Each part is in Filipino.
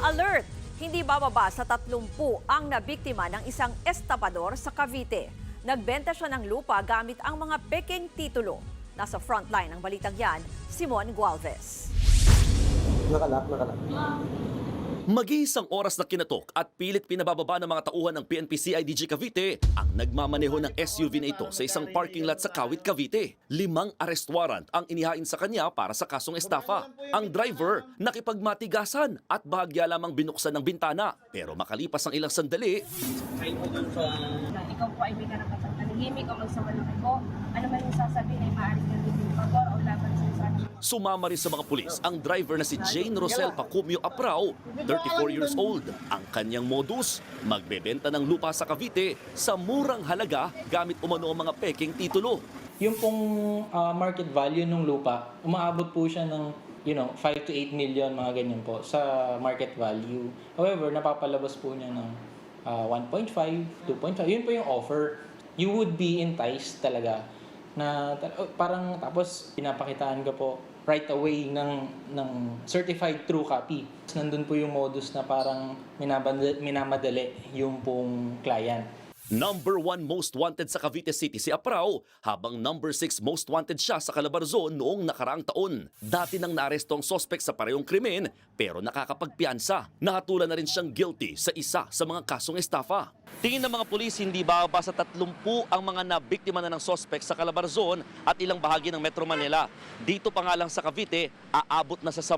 alert! Hindi bababa sa 30 ang nabiktima ng isang estapador sa Cavite. Nagbenta siya ng lupa gamit ang mga peking titulo. Nasa frontline ng balitang yan, Simon Gualvez. Nakalak, nakalak. Mag-iisang oras na kinatok at pilit pinabababa ng mga tauhan ng PNP CIDG Cavite ang nagmamaneho ng SUV na ito sa isang parking lot sa Kawit, Cavite. Limang arrest warrant ang inihain sa kanya para sa kasong estafa. Ang driver nakipagmatigasan at bahagya lamang binuksan ng bintana. Pero makalipas ang ilang sandali, ikaw po ay may karapatang manahimik o magsawalang ko, ano man yung sasabihin ay maaaring nandito pagor o laban sa Sumama rin sa mga pulis ang driver na si Jane Rosel Pacumio Aprao, 34 years old. Ang kanyang modus, magbebenta ng lupa sa Cavite sa murang halaga gamit umano ang mga peking titulo. Yung pong ah, market value ng lupa, umaabot po siya ng you know, 5 to 8 million, mga ganyan po, sa market value. However, napapalabas po niya ng ah, 1.5, 2.5. Yun po yung offer. You would be enticed talaga na oh, parang tapos pinapakitaan ka po right away ng ng certified true copy. Nandun po yung modus na parang minaband- minamadali yung pong client. Number one most wanted sa Cavite City si Aprao, habang number six most wanted siya sa Calabarzon noong nakaraang taon. Dati nang naaresto ang sospek sa parehong krimen, pero nakakapagpiansa. Nakatulan na rin siyang guilty sa isa sa mga kasong estafa. Tingin ng mga pulis hindi bababa sa 30 ang mga nabiktima na ng sospek sa Calabarzon at ilang bahagi ng Metro Manila. Dito pa nga lang sa Cavite, aabot na sa 10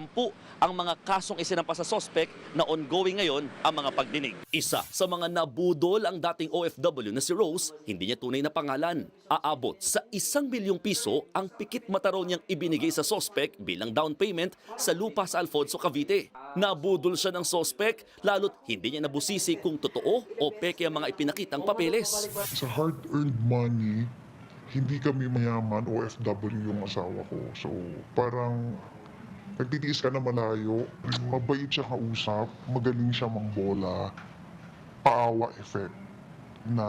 ang mga kasong isinampa sa sospek na ongoing ngayon ang mga pagdinig. Isa sa mga nabudol ang dating OFW na si Rose, hindi niya tunay na pangalan. Aabot sa isang milyong piso ang pikit mata niyang ibinigay sa sospek bilang down payment sa lupa sa Alfonso, Cavite. Nabudol siya ng sospek, lalo't hindi niya nabusisi kung totoo o peke ang mga ipinakitang papeles. sa hard-earned money, hindi kami mayaman, OFW yung asawa ko. So, parang nagtitiis ka na malayo, mabait siya kausap, magaling siya mangbola, paawa effect na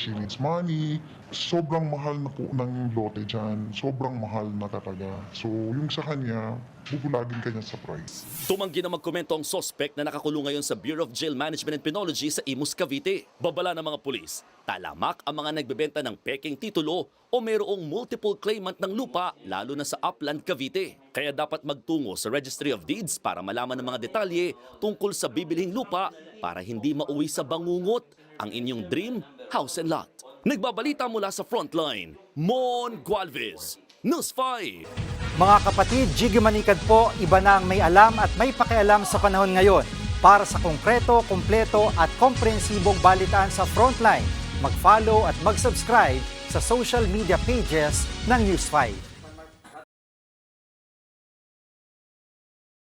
she needs money. Sobrang mahal na po ng lote dyan. Sobrang mahal na talaga. So, yung sa kanya, bubulagin ka niya sa price. Tumanggi na magkomento ang sospek na nakakulong ngayon sa Bureau of Jail Management and Penology sa Imus, Cavite. Babala ng mga pulis, talamak ang mga nagbebenta ng peking titulo o mayroong multiple claimant ng lupa lalo na sa Upland, Cavite. Kaya dapat magtungo sa Registry of Deeds para malaman ng mga detalye tungkol sa bibilhing lupa para hindi mauwi sa bangungot ang inyong dream house and lot. Nagbabalita mula sa Frontline, Mon Gualvez, News 5. Mga kapatid, Jiggy Manikad po, iba na ang may alam at may pakialam sa panahon ngayon. Para sa konkreto, kumpleto at komprehensibong balitaan sa Frontline, mag-follow at mag-subscribe sa social media pages ng News 5.